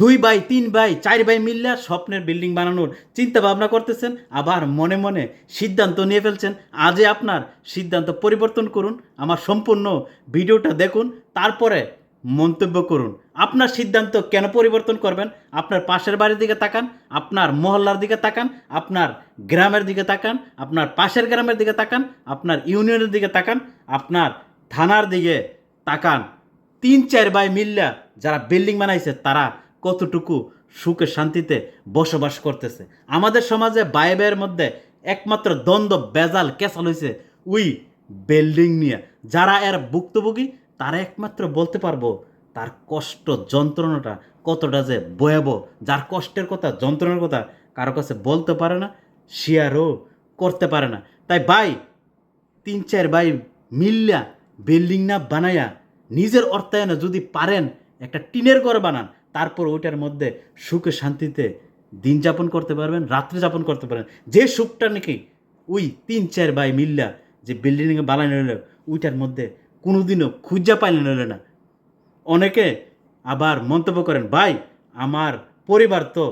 দুই বাই তিন বাই চার বাই মিল্লা স্বপ্নের বিল্ডিং বানানোর চিন্তা ভাবনা করতেছেন। আবার মনে মনে সিদ্ধান্ত নিয়ে ফেলছেন। আজই আপনার সিদ্ধান্ত পরিবর্তন করুন, আমার সম্পূর্ণ ভিডিওটা দেখুন, তারপরে মন্তব্য করুন। আপনার সিদ্ধান্ত কেন পরিবর্তন করবেন? আপনার পাশের বাড়ির দিকে তাকান, আপনার মহল্লার দিকে তাকান, আপনার গ্রামের দিকে তাকান, আপনার পাশের গ্রামের দিকে তাকান, আপনার ইউনিয়নের দিকে তাকান, আপনার থানার দিকে তাকান। তিন চার ভাই মিল্লা যারা বিল্ডিং বানাইছে, তারা কতটুকু সুখে শান্তিতে বসবাস করতেছে। আমাদের সমাজে ভাইয়ের মধ্যে একমাত্র দ্বন্দ্ব, বেজাল কেসাল হয়েছে উই বিল্ডিং নিয়ে। যারা এর ভুক্তভোগী, তারা একমাত্র বলতে পারব তার কষ্ট যন্ত্রণাটা কতটা যে ভয়াবহ। যার কষ্টের কথা, যন্ত্রণার কথা কারও কাছে বলতে পারে না শেয়ারও করতে পারে না। তাই ভাই, তিন, চার ভাই মিল্লা বিল্ডিং না বানায়া নিজের অর্থায়নে যদি পারেন, একটা টিনের ঘর বানান তারপর ওইটার মধ্যে সুখে শান্তিতে দিন যাপন করতে পারবেন, রাত্রে যাপন করতে পারবেন। যে সুখটা নাকি ওই তিন, চার ভাই মিল্লা যে বিল্ডিংয়ে বানানো হলো ওইটার মধ্যে কোনোদিনও খুঁজা পাইলে হলো না। অনেকে আবার মন্তব্য করেন, ভাই, আমার পরিবার তো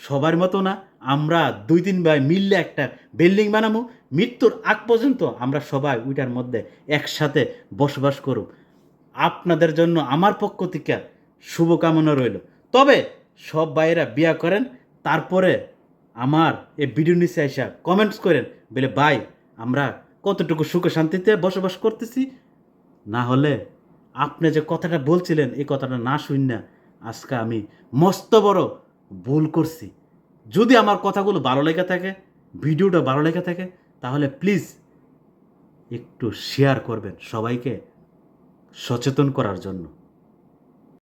সবার মতো না, আমরা দুই, তিন ভাই মিললে একটা বিল্ডিং বানাবো মৃত্যুর আগ পর্যন্ত আমরা সবাই ওইটার মধ্যে একসাথে বসবাস করব আপনাদের জন্য, আমার পক্ষ থেকে শুভকামনা রইল। তবে সব ভাইয়েরা বিয়া করেন, তারপরে আমার এই ভিডিও নিচে আইসা কমেন্টস করেন, বলে, ভাই, আমরা কতটুকু সুখে শান্তিতে বসবাস করতেছি? না হলে আপনি যে কথাটা বলছিলেন, এই কথাটা না শুন না, আজকে আমি মস্ত বড় ভুল করছি। যদি আমার কথাগুলো ভালো লেগে থাকে, ভিডিওটা ভালো লেগে থাকে, তাহলে প্লিজ একটু শেয়ার করবেন সবাইকে সচেতন করার জন্য।